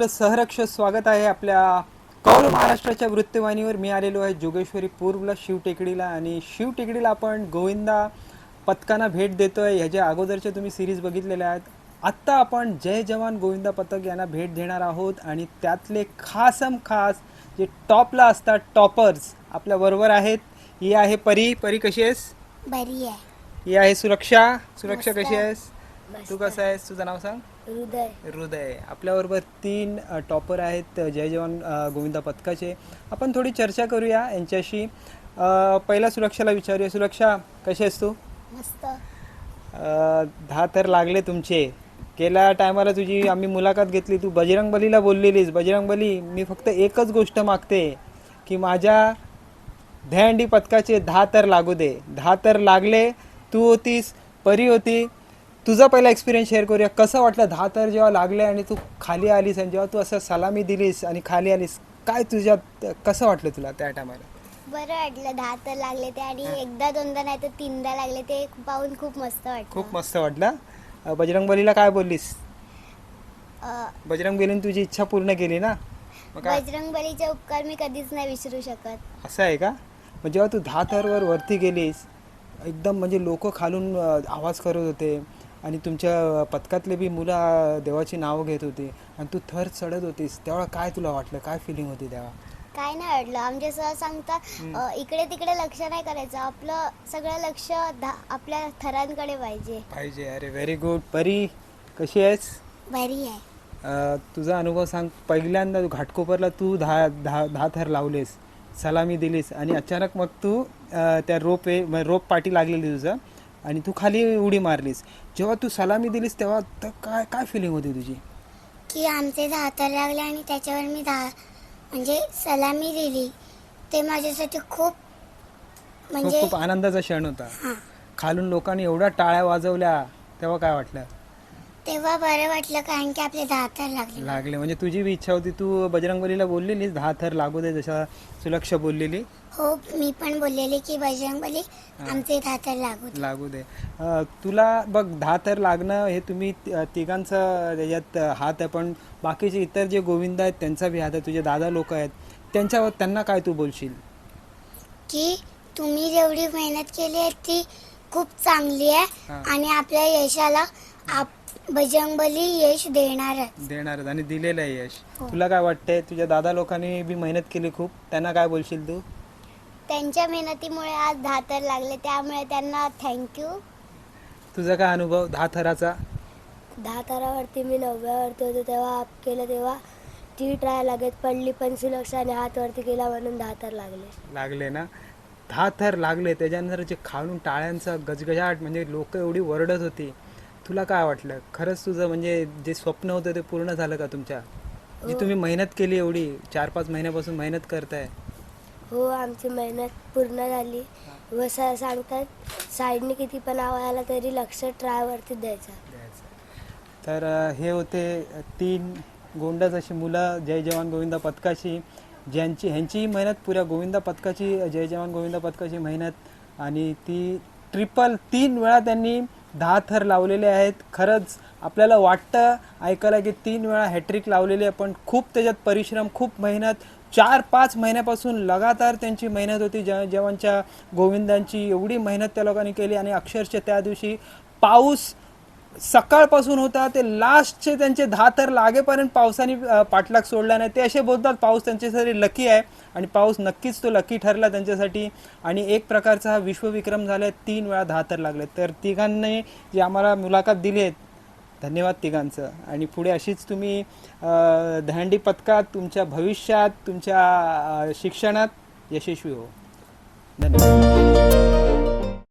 आपलं सहर्ष स्वागत आहे आपल्या कौल महाराष्ट्राच्या वृत्तवाहिनीवर मी आलेलो आहे जोगेश्वरी पूर्वला शिवटेकडीला आणि शिवटेकडीला आपण गोविंदा पथकांना भेट देतोय. ह्याच्या अगोदरच्या तुम्ही सिरीज बघितलेल्या आहेत. आत्ता आपण जय जवान गोविंदा पथक यांना भेट देणार आहोत आणि त्यातले खासम खास जे टॉपला असतात टॉपर्स आपल्या बरोबर आहेत. ही आहे परी. परी कशी आहेस? बरी आहे. ही आहे सुरक्षा. सुरक्षा. कशी आहेस. तू कसं आहेस? तुझं नाव सांग. हृदय. हृदय. आपल्याबरोबर तीन टॉपर आहेत जय जवान गोविंदा पथकाचे आपण थोडी चर्चा करूया यांच्याशी. पहिला सुरक्षाला विचारूया. सुरक्षा कशी आहेस तू? मस्त. दहा तर लागले तुमचे. गेल्या टायमाला तुझी आम्ही मुलाखत घेतली. तू बजरंग बलीला बोललेलीस. बजरंग बली मी फक्त एकच गोष्ट मागते की माझ्या दहंडी पथकाचे दहा तर लागू दे. दहा तर लागले तू होतीस परी होती तुझा पहिला एक्सपिरियन्स शेअर करूया. कसं वाटलं? दहा तर जेव्हा लागले आणि तू खाली आलीस आणि जेव्हा तू असं सलामी दिलीस आणि खाली आलीस काय तुझ्यात कसं वाटलं तुला त्या टायमाला बरं वाटलं. दहा तर लागले ते आणि एकदा दोनदा नाही तर तीनदा लागले ते पाहून खूप मस्त वाटलं. खूप मस्त वाटलं अ, बजरंग बलीला काय बोललीस? अं, बजरंग बलीने तुझी इच्छा पूर्ण केली ना? मग काय? बजरंग बलीचे उपकार मी कधीच नाही विसरू शकत. असं आहे का? मग जेव्हा तू दहा थरवर वरती गेलीस एकदम म्हणजे लोक खालून अ, आवाज करत होते. आणि तुमच्या पथकातले बी मुलं देवाची नावं घेत होती. आणि तू थर चढत होतीस. तेव्हा काय तुला वाटलं? काय फिलिंग होती तेव्हा? काय नाही वाटलं. आमचे सर सांगतात अं, इकडे तिकडे लक्ष नाही करायचं. आपलं सगळं लक्ष धा- आपल्या थरांकडे पाहिजे. पाहिजे. अरे व्हेरी गुड परी कशी आहेस? बरी आहे. अ, तुझा अनुभव सांग. पहिल्यांदा घाटकोपरला तू दहा दहा दहा थर लावलेस सलामी दिलीस आणि अचानक मग तू अ, त्या रोप रोप पाठी लागलेली तुझं. आणि तू खाली उडी मारलीस. जेव्हा तू सलामी दिलीस तेव्हा तर काय काय फिलिंग होती तुझी? की आमचे दहा तर लागले आणि त्याच्यावर मी दहा म्हणजे सलामी दिली. ते माझ्यासाठी खूप खूप म्हणजे खूप आनंदाचा क्षण होता. हां. खालून लोकांनी एवढ्या टाळ्या वाजवल्या. तेव्हा काय वाटलं? तेव्हा बरं वाटलं कारण की आपले दहा तर लागले. लागले. म्हणजे तुझी बी इच्छा होती तू बजरंगबलीला बोललेलीस? दहा थर लागू दे जशा सुलक्ष बोललेली. हो मी पण बोललेली की बजरंगबली आमचे दहा तर लागू दे. लागू दे. अ, तुला बघ दहा तर लागणं हे तुम्ही ति- तिघांचं त्याच्यात हात आहे पण बाकीचे इतर जे गोविंद आहेत त्यांचा बी हात आहे तुझे दादा लोक आहेत त्यांच्यावर त्यांना काय तू बोलशील? की तुम्ही जेवढी मेहनत केली आहे ती खूप चांगली आहे हां. आणि आपल्या यशाला आप बजरंगबली यश देणारच. देणारच आणि दिलेलं आहे यश. हो. तुला काय वाटतंय? तुझ्या दादा लोकांनी बी मेहनत केली खूप. त्यांना काय बोलशील तू? त्यांच्या मेहनतीमुळे आज दहा तर लागले. त्यामुळे त्यांना थँक्यू तुझा काय अनुभव दहा थराचा दहा तारावरती मी नवव्यावरती होतो तेव्हा आप केलं तेव्हा. ती ट्राय लागत पडली पण सुलक्षाने हात वरती केला म्हणून दहा तर लागले. लागले ना? दहा थर लागले. त्याच्यानंतर जे खालून टाळ्यांचा गजगजाट म्हणजे लोक एवढी वरडत होती. तुला काय वाटलं? खरंच तुझं म्हणजे जे स्वप्न होतं ते पूर्ण झालं का तुमच्या? जी तुम्ही मेहनत केली एवढी चार पाच महिन्यापासून मेहनत करताय. हो आमची मेहनत पूर्ण झाली. व सर सांगतात साईडने किती पण आवाज आला तरी लक्ष ट्रायवरती द्यायचं. तर अ, हे होते तीन गोंडस अशी मुलं जय जवान गोविंदा पथकाची ज्यांची ह्यांची मेहनत पुऱ्या गोविंदा पथकाची जय जवान गोविंदा पथकाची मेहनत आणि ती ट्रिपल तीन वेळा त्यांनी दहा थर लावलेले आहेत. खरंच आपल्याला वाटतं ऐकायला की तीन वेळा हॅट्रिक लावलेली आहे पण खूप त्याच्यात परिश्रम खूप मेहनत. चार पाच महिन्यापासून लगातार त्यांची मेहनत होती. ज जवानच्या गोविंदांची एवढी मेहनत त्या लोकांनी केली आणि अक्षरशः त्या दिवशी पाऊस सकाळपासून होता ते लास्टचे त्यांचे दहा तर लागेपर्यंत पावसाने पाठलाग सोडला नाही. ते असे बोलतात पाऊस त्यांच्यासाठी लकी आहे आणि पाऊस नक्कीच तो लकी ठरला त्यांच्यासाठी. आणि एक प्रकारचा हा विश्वविक्रम झाला तीन वेळा दहा तर लागले. तर तिघांनी जी आम्हाला मुलाखत दिली आहे धन्यवाद तिघांचं. आणि पुढे अशीच तुम्ही दहंडी पथकात तुमच्या भविष्यात तुमच्या शिक्षणात यशस्वी हो. धन्यवाद.